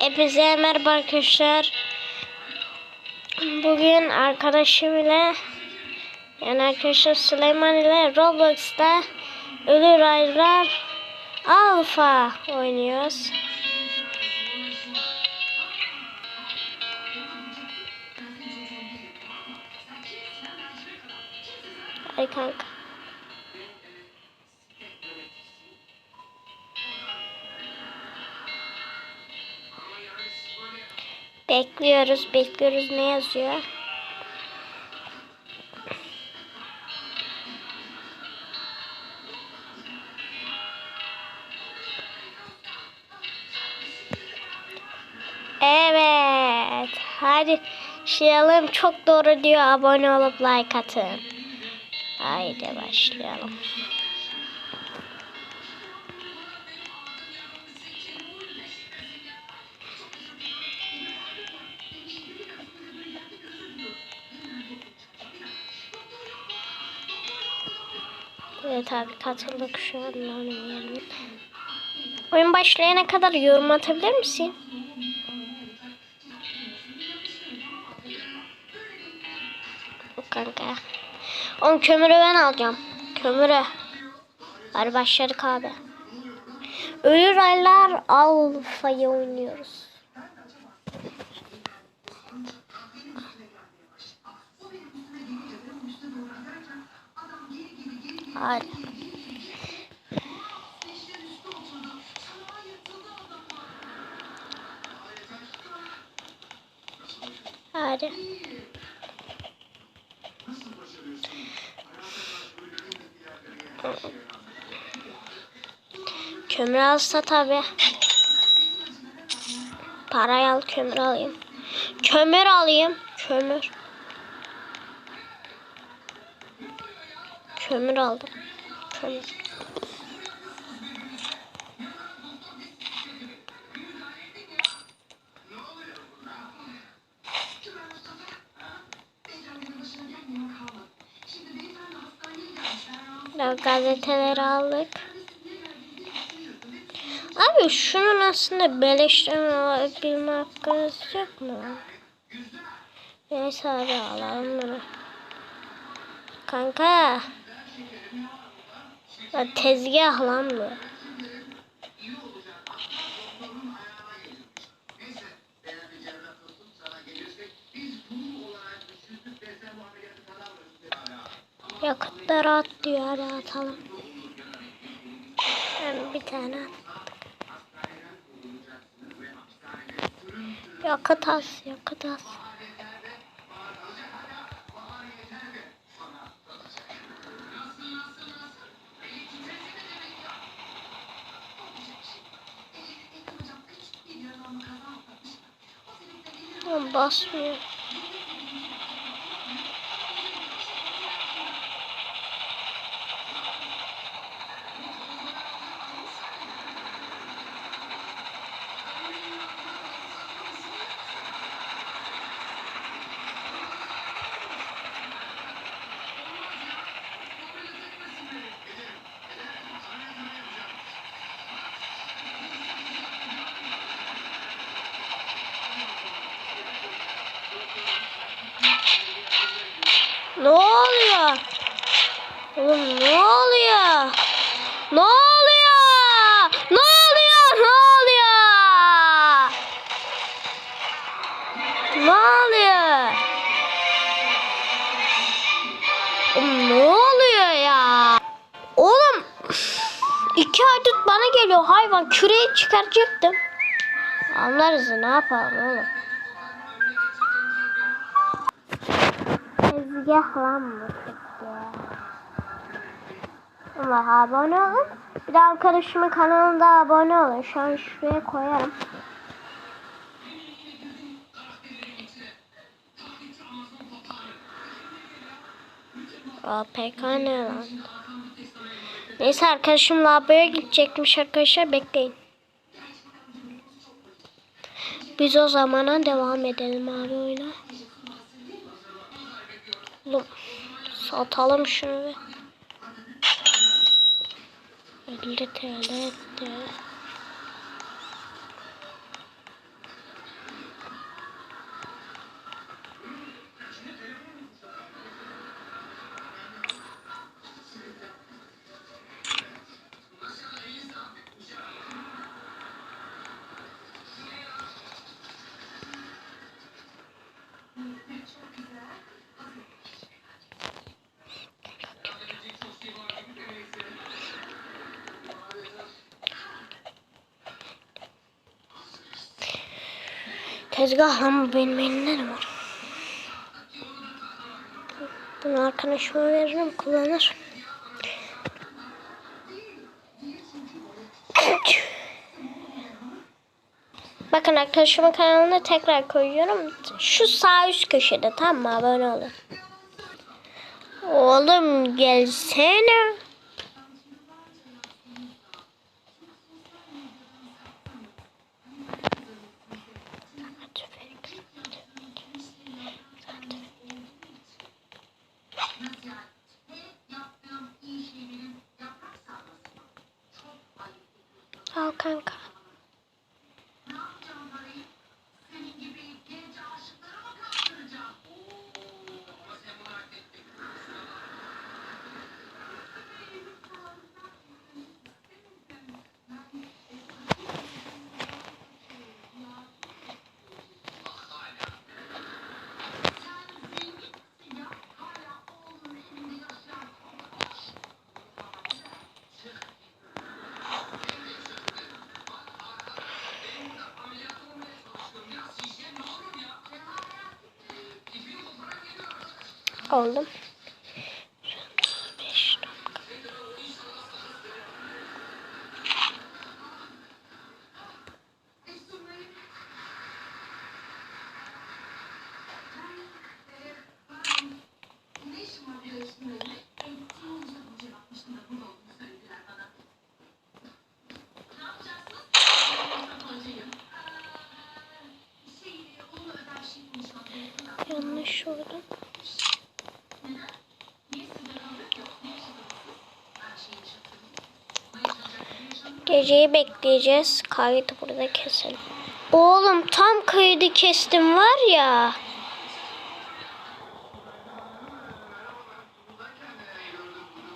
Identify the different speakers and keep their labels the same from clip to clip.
Speaker 1: Hepinize merhaba arkadaşlar. Bugün arkadaşım ile yani arkadaşım Süleyman ile Roblox'ta Ölü Raylar Alpha oynuyoruz. Ay kanka. Bekliyoruz, bekliyoruz. Ne yazıyor? Evet. Hadi başlayalım. Çok doğru diyor. Abone olup like atın. Haydi başlayalım. Evet abi katıldık şu an. Oyun başlayana kadar yorum atabilir misin? Kanka. Oğlum kömürü ben alacağım. Kömürü. Hadi başladık abi. Ölü raylar alfayı oynuyoruz. Hadi. Hadi. Kömür alsa tabi. Parayı al kömür alayım. Kömür alayım. Kömür. Kömür aldım. Kömür. Ya gazeteleri aldık. Abi şunun aslında beleşten alabilme hakkınız yok mu? Neyse abi alalım bunu. Kanka. Tezgah lan bu. Yakıtları at diyor hadi atalım. Ben bir tane at. Yakıt az, yakıt az. Basmıyor. İki adet bana geliyor hayvan küreği çıkaracaktım. Anlarız ne yapalım oğlum. Tezgah lan bu tezgah. Abone olun. Bir de arkadaşımın kanalında abone olun. Şu an şuraya koyarım. APK ne lan? Neyse arkadaşım lavaboya gidecekmiş arkadaşlar bekleyin. Biz o zamana devam edelim abi oyuna. Oğlum satalım şunu bir. 50 TL etti. Tezgah ama benim elimde de var. Bunu arkadaşıma veririm kullanır. Bakın arkadaşımın kanalına tekrar koyuyorum. Şu sağ üst köşede tamam mı? Abone olun. Oğlum gelsene. Dakika. Yanlış oldu. Geceyi bekleyeceğiz. Kaydı burada keselim. Oğlum tam kaydı kestim var ya.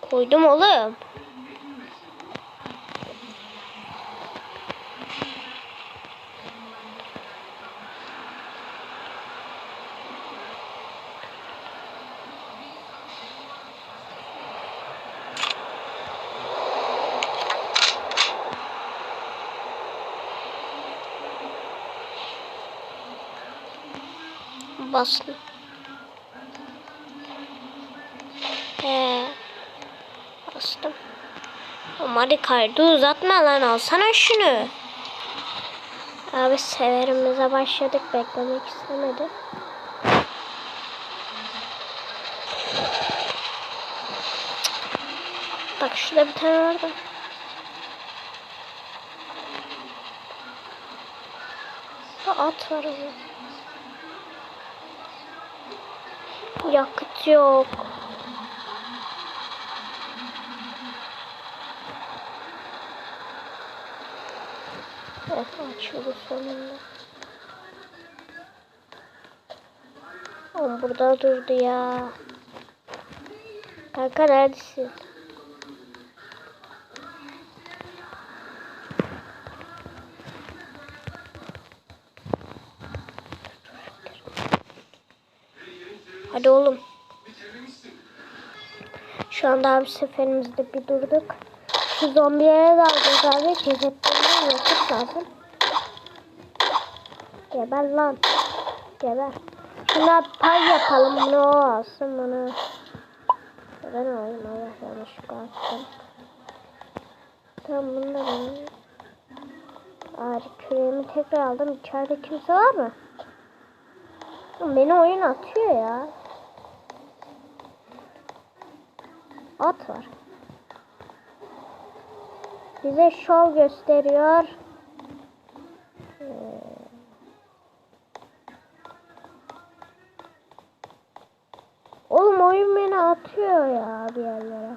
Speaker 1: Koydum oğlum. Bastım. He. Bastım. Ama kaydı uzatma lan alsana şunu. Abi severimize başladık beklemek istemedi. Bak şurada bir tane var da. At var orada. Yakıt yok. Evet açıldı sonunda. Oğlum burada durdu ya. Kanka neredesin? Hadi oğlum. Şu anda abi seferimizde bir durduk. Şu zombilere dalacağız abi. Cesetlerinden yakıt lazım. Geber lan. Geber. Şuna pay yapalım. Ne o alsın bunu. Ben alayım. Allah yanlışlıkla attım. Tamam bunu da ben. Ağrı küreğimi tekrar aldım. İçeride kimse var mı? Beni oyun atıyor ya. at var. Bize şov gösteriyor. Ee, oğlum oyun beni atıyor ya bir yerlere.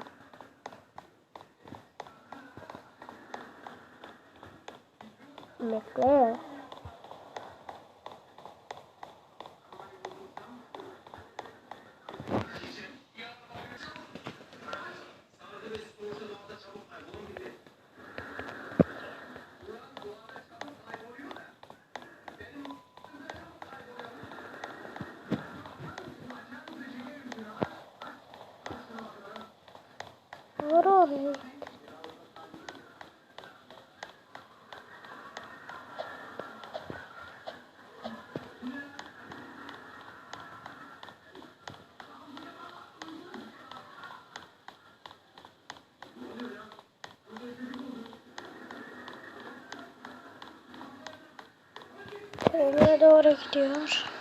Speaker 1: Bekle. Vur oraya. Trene doğru gidiyor.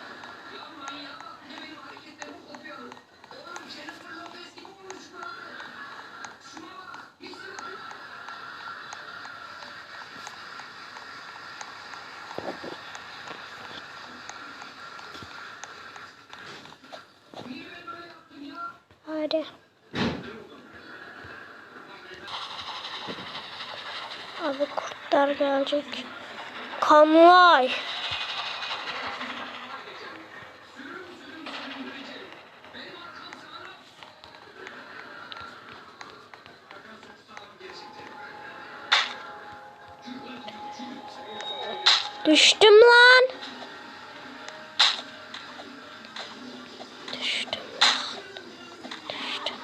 Speaker 1: Hadi. Abi kurtlar gelecek. Kanlay. Düştüm lan. Düştüm lan. Düştüm.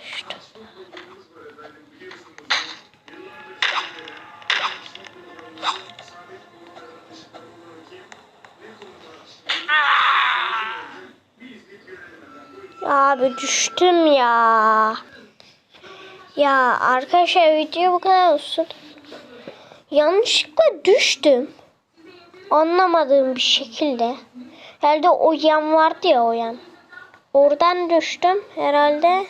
Speaker 1: Düştüm. Ya abi düştüm ya. Ya arkadaşlar video bu kadar olsun. Yanlışlıkla düştüm. Anlamadığım bir şekilde. Herhalde o yan vardı ya o yan. Oradan düştüm herhalde.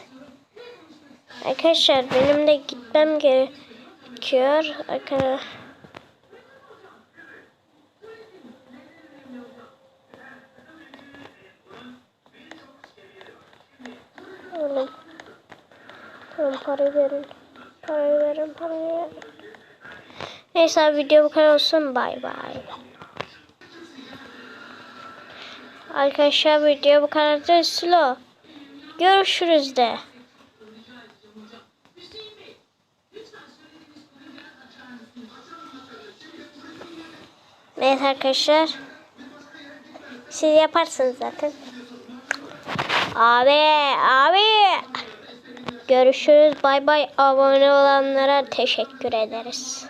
Speaker 1: Arkadaşlar benim de gitmem gerekiyor. Arkadaşlar. Tamam parayı verin. Parayı verin, parayı verin. Neyse video bu kadar olsun. Bay bay. Arkadaşlar video bu kadar da slow. Görüşürüz de. Evet arkadaşlar. Siz yaparsınız zaten. Abi, abi. Görüşürüz. Bay bay. Abone olanlara teşekkür ederiz.